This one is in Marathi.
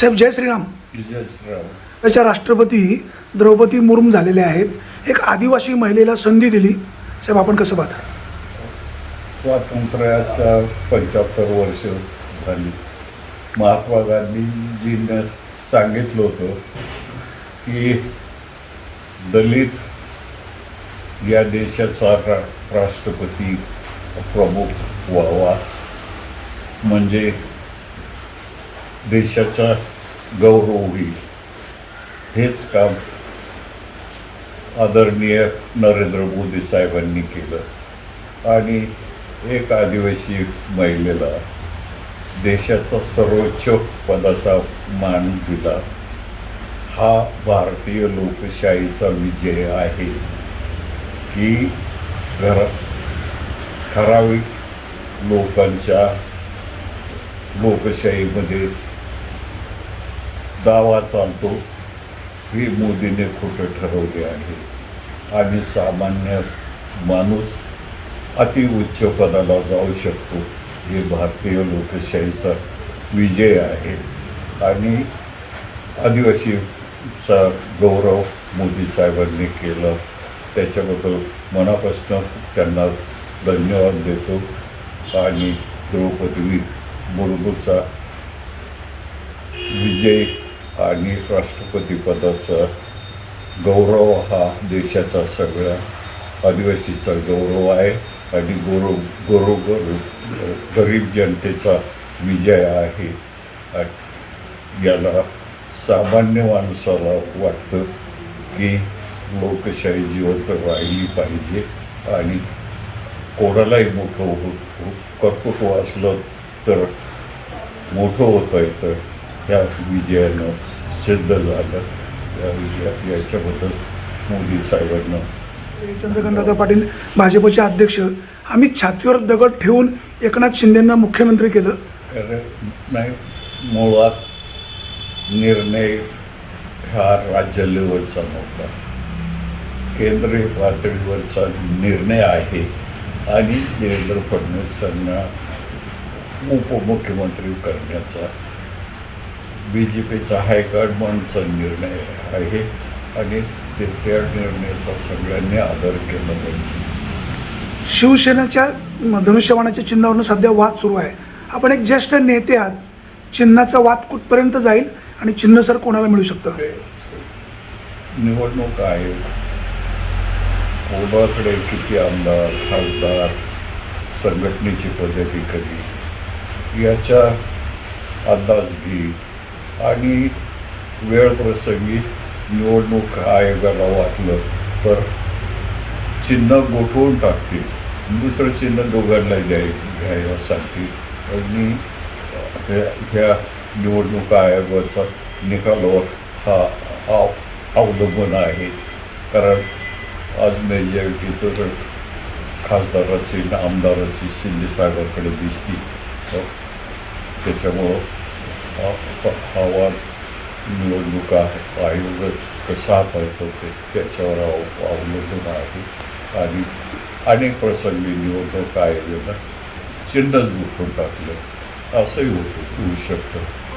साहेब जय श्रीराम. त्याच्या राष्ट्रपती द्रौपदी मुर्मू झालेल्या आहेत. एक आदिवासी महिलेला संधी दिली. साहेब आपण कसं पाहता? स्वातंत्र्याच्या पंच्याहत्तर वर्ष झाली. महात्मा गांधीजीनं सांगितलं होतं की दलित या देशाचा रा राष्ट्रपती प्रमुख व्हावा. म्हणजे देशाचा गौरव होईल हेच काम आदरणीय नरेंद्र मोदी साहेबांनी केलं. आणि एक आदिवासी महिलेला देशाचा सर्वोच्च पदाचा मान दिला. हा भारतीय लोकशाहीचा विजय आहे. की घर ठराविक लोकांच्या लोकशाहीमध्ये दावा चालतो हे मोदीने खोटं ठरवले आहे. आणि सामान्य माणूस अतिउच्च पदाला जाऊ शकतो. हे भारतीय लोकशाहीचा विजय आहे. आणि आदिवासीचा गौरव मोदी साहेबांनी केला. त्याच्याबद्दल मनापासून त्यांना धन्यवाद देतो. आणि द्रौपदी मुर्मूचा विजय आणि राष्ट्रपतीपदाचा गौरव हा देशाचा सगळ्या आदिवासीचा गौरव आहे आणि गोरो गोरोगर गरीब जनतेचा विजय आहे. याला सामान्य माणसाला वाटतं की लोकशाही जिवंत राहिली पाहिजे आणि कोणालाही मोठं हो कर्तृत्व असलं तर मोठं होता येतं. ह्या विजयानं सिद्ध झालं या विजया याच्याबद्दल मोदी साहेबांना चंद्रकांतदादा पाटील भाजपचे अध्यक्ष आम्ही छातीवर दगड ठेवून एकनाथ शिंदेंना मुख्यमंत्री केलं. अरे नाही मुळात निर्णय हा राज्य लेवलचा नव्हता. केंद्रीय पातळीवरचा निर्णय आहे. आणि देवेंद्र फडणवीसांना उपमुख्यमंत्री करण्याचा बी जे पीचा हायकमांडचा निर्णय आहे आणि ते त्या निर्णयाचा सगळ्यांनी आदर केला पाहिजे. शिवसेनेच्या धनुष्यबाणाच्या चिन्हावरून सध्या वाद सुरू आहे. आपण एक ज्येष्ठ नेते आहात. चिन्हाचा वाद कुठपर्यंत जाईल आणि चिन्ह सर कोणाला मिळू शकतं? निवडणूक आहे. कोणाकडे किती आमदार खासदार संघटनेची पद्धती कधी? याचा अंदाज घे आणि वेळप्रसंगी निवडणूक आयोगाला वाटलं तर चिन्ह गोठवून टाकतील. दुसरं चिन्ह दोघांना द्याय घ्यायला सांगतील आणि ह्या ह्या निवडणूक आयोगाचा निकालावर हा आव अवलंबून आहे. कारण आज मेजॉरिटी तर खासदाराची आणि आमदाराची शिंदे दिसती. तर त्याच्यामुळं आव्हान निवडणूक आहे आयोग कसा हाताळतो ते त्याच्यावर अव- अवलंबून आहे. आणि अनेक प्रसंगी निवडणूक आयोगानं चिन्हच दुखून टाकलं. असंही होतं होऊ शकतं.